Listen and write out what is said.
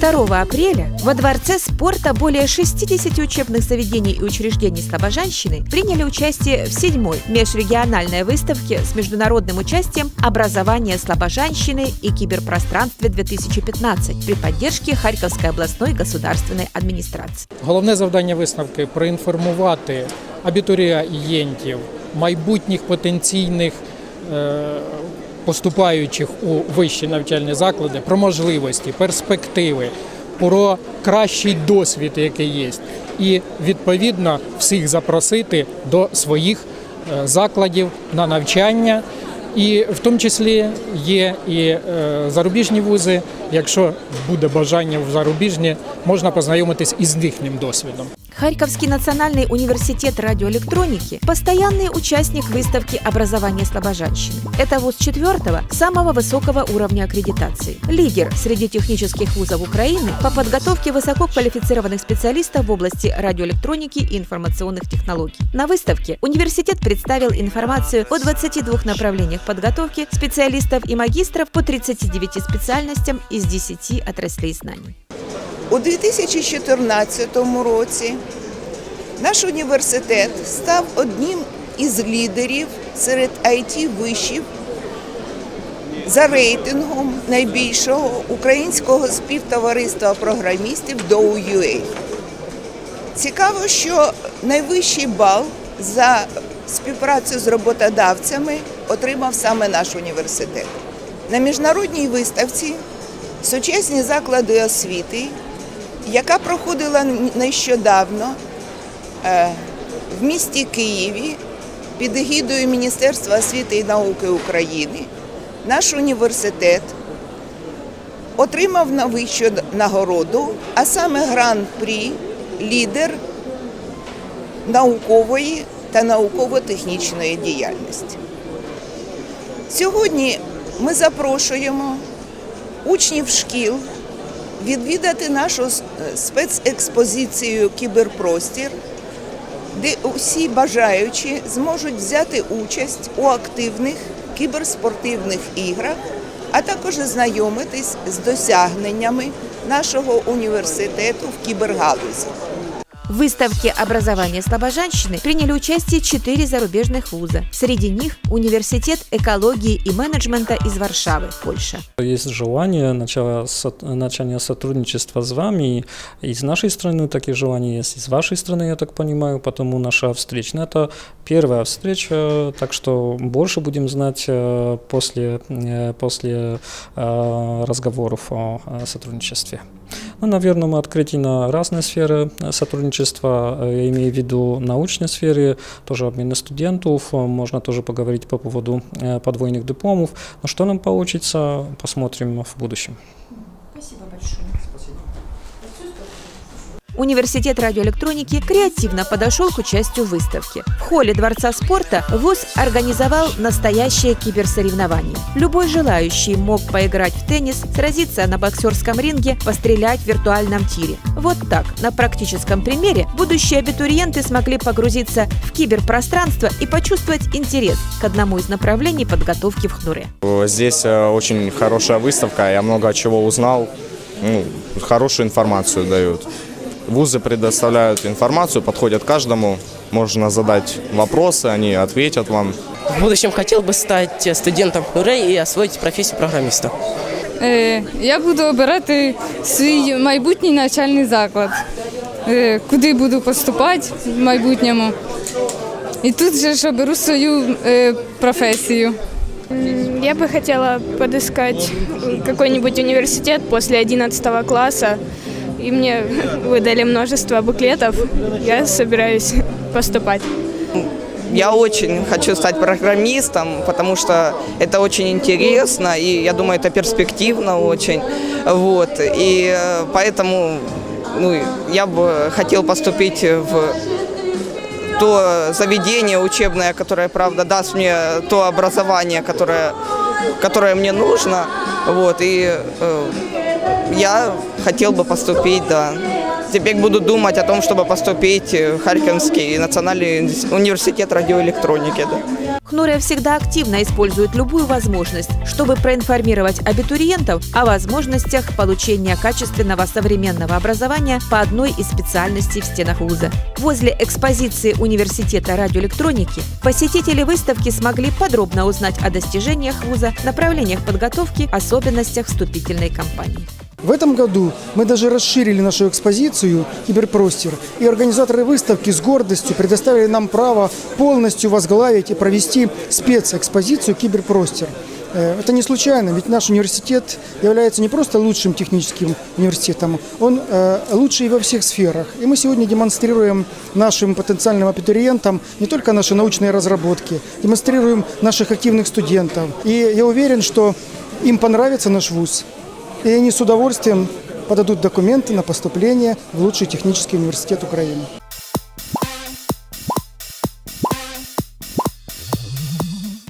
2 апреля во Дворце спорта более 60 учебных заведений и учреждений Слобожанщины приняли участие в седьмой межрегиональной выставке с международным участием «Образование Слобожанщины и киберпространстве-2015» при поддержке Харьковской областной государственной администрации. Головне завдання виставки проінформувати абітурієнтів, майбутніх потенційних е, поступаючих у вищі навчальні заклади про можливості, перспективи, про кращий досвід, який є, і відповідно всіх запросити до своїх е, закладів на навчання. І в тому числі є і е, зарубіжні вузи. Якщо буде бажання в зарубіжні, можна познайомитись із їхнім досвідом. Харьковский национальный университет радиоэлектроники – постоянный участник выставки образования слобожанщины. Это вуз четвертого, самого высокого уровня аккредитации. Лидер среди технических вузов Украины по подготовке высококвалифицированных специалистов в области радиоэлектроники и информационных технологий. На выставке университет представил информацию о 22 направлениях подготовки специалистов и магистров по 39 специальностям из 10 отраслей знаний. У 2014 році наш університет став одним із лідерів серед it вишів за рейтингом найбільшого українського співтовариства програмістів DOUUA. Цікаво, що найвищий бал за співпрацю з роботодавцями отримав саме наш університет. На міжнародній виставці сучасні заклади освіти, яка проходила нещодавно е, в місті Києві під егідою Міністерства освіти і науки України, наш університет отримав найвищу нагороду, а саме гран-прі лідер наукової та науково-технічної діяльності. Сьогодні ми запрошуємо учнів шкіл відвідати нашу спецекспозицію Кіберпростір, де усі бажаючі зможуть взяти участь у активних кіберспортивних іграх, а також ознайомитись з досягненнями нашого університету в кібергалузі. В выставке образования слобожанщины приняли участие четыре зарубежных вуза. Среди них Университет экологии и менеджмента из Варшавы, Польша. Есть желание начала, сотрудничества с вами и с нашей страны, такие желания есть и с вашей страны, я так понимаю, потому наша встреча. Но это первая встреча, так что больше будем знать э, после, э, после э, разговоров о сотрудничестве. Ну, наверное, мы открыты на разные сферы э, сотрудничества, э, я имею в виду научной сфере, тоже обмены студентов, э, можно тоже поговорить по поводу подвойных дипломов. Но что нам получится, посмотрим в будущем. Университет радиоэлектроники креативно подошел к участию в выставке. В холле Дворца спорта ВУЗ организовал настоящее киберсоревнование. Любой желающий мог поиграть в теннис, сразиться на боксерском ринге, пострелять в виртуальном тире. Вот так, на практическом примере, будущие абитуриенты смогли погрузиться в киберпространство и почувствовать интерес к одному из направлений подготовки в ХНУРе. Здесь э, очень хорошая выставка, я много чего узнал, ну, хорошую информацию дают. Вузы предоставляют информацию, подходят к каждому, можно задать вопросы, они ответят вам. В будущем хотел бы стать студентом ХНУРЕ и освоить профессию программиста. Е, Я буду обирати свій майбутній навчальний заклад, е, куди буду поступати в майбутньому. І тут же ж оберу свою е, професію. Я бы хотела подыскать какой-нибудь университет после 11 класса. и мне выдали множество буклетов. Я собираюсь поступать. Я очень хочу стать программистом, потому что это очень интересно, и я думаю, это перспективно очень. Вот. И э, поэтому ну, я бы хотел поступить в то заведение учебное, которое, правда, даст мне то образование, которое, которое мне нужно. Вот. И э, я хотел бы поступить, да. Теперь буду думать о том, чтобы поступить в Харьковский национальный университет радиоэлектроники. Да. КНУРия всегда активно использует любую возможность, чтобы проинформировать абитуриентов о возможностях получения качественного современного образования по одной из специальностей в стенах вуза. Возле экспозиции Университета радиоэлектроники посетители выставки смогли подробно узнать о достижениях вуза, направлениях подготовки, особенностях вступительной кампании. В этом году мы даже расширили нашу экспозицию «Киберпростер», и организаторы выставки с гордостью предоставили нам право полностью возглавить и провести спецэкспозицию «Киберпростер». Э, Это не случайно, ведь наш университет является не просто лучшим техническим университетом, он э, лучший во всех сферах. И мы сегодня демонстрируем нашим потенциальным абитуриентам не только наши научные разработки, демонстрируем наших активных студентов. И я уверен, что им понравится наш вуз, и они с удовольствием подадут документы на поступление в лучший технический университет Украины.